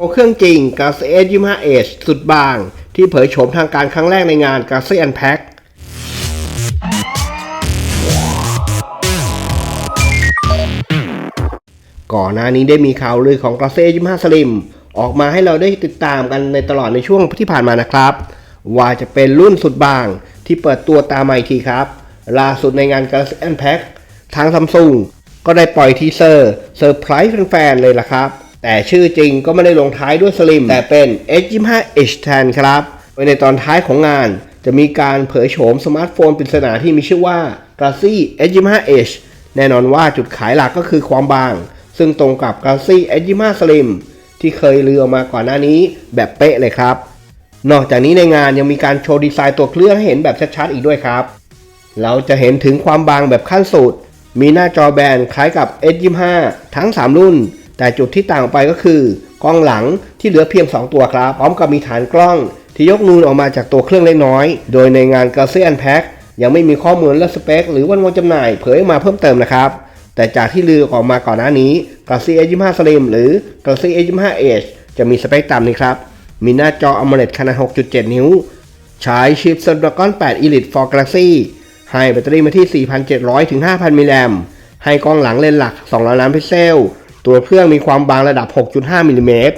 โอเครื่องจริง Galaxy S25 Edge สุดบาง ที่เผยโฉมทางการครั้งแรกในงาน Galaxy Unpack ก่อนหน้านี้ได้มีข่าวลือของ Galaxy S25 Slim ออกมาให้เราได้ติดตามกันในตลอดในช่วงที่ผ่านมานะครับ ว่าจะเป็นรุ่นสุดบางที่เปิดตัวตามมาอีกทีครับ ล่าสุดในงาน Galaxy Unpack ทางซัมซุงก็ได้ปล่อยทีเซอร์เซอร์ไพรส์แฟนๆเลยล่ะครับ แต่ชื่อจริงก็ไม่ได้ลงท้ายด้วย Slim แต่เป็น S25 Edge แทนครับโดยในตอนท้ายของงาน จะมีการเผยโฉมสมาร์ทโฟนปริศนาที่มีชื่อว่า Galaxy S25 Edge แน่นอนว่าจุดขายหลักก็คือความบาง ซึ่งตรงกับ Galaxy S25 Slim ที่เคยเลือออกมาก่อนหน้านี้แบบเป๊ะเลยครับ นอกจากนี้ในงานยังมีการโชว์ดีไซน์ตัวเครื่องให้เห็นแบบชัดๆอีกด้วยครับ เราจะเห็นถึงความบางแบบขั้นสุด มีหน้าจอแบนคล้ายกับ S25 ทั้ง 3 รุ่น แต่จุดที่ต่างไปก็คือกล้องหลังที่เหลือเพียง 2 ตัวครับ พร้อมกับมีฐานกล้อง ที่ยกนูนออกมาจากตัวเครื่องเล็กน้อย โดยในงาน Galaxy Unpack ยังไม่มีข้อมูลและสเปค หรือวันวางจำหน่ายเผยออกมาเพิ่มเติมนะครับ แต่จากที่ลือออกมาก่อนหน้านี้ Galaxy S25 Slim หรือ Galaxy S25 Edge จะมีสเปคตามนี้ครับ มีหน้าจอ AMOLED ขนาด 6.7 นิ้ว ใช้ชิป Snapdragon 8 Elite for Galaxy ให้แบตเตอรี่มาที่ 4,700ถึง5,000 มิลลิแอมให้กล้องหลังเลนส์หลัก 200 ล้านพิกเซล ตัวเครื่องมีความบางระดับ 6.5มิลลิเมตร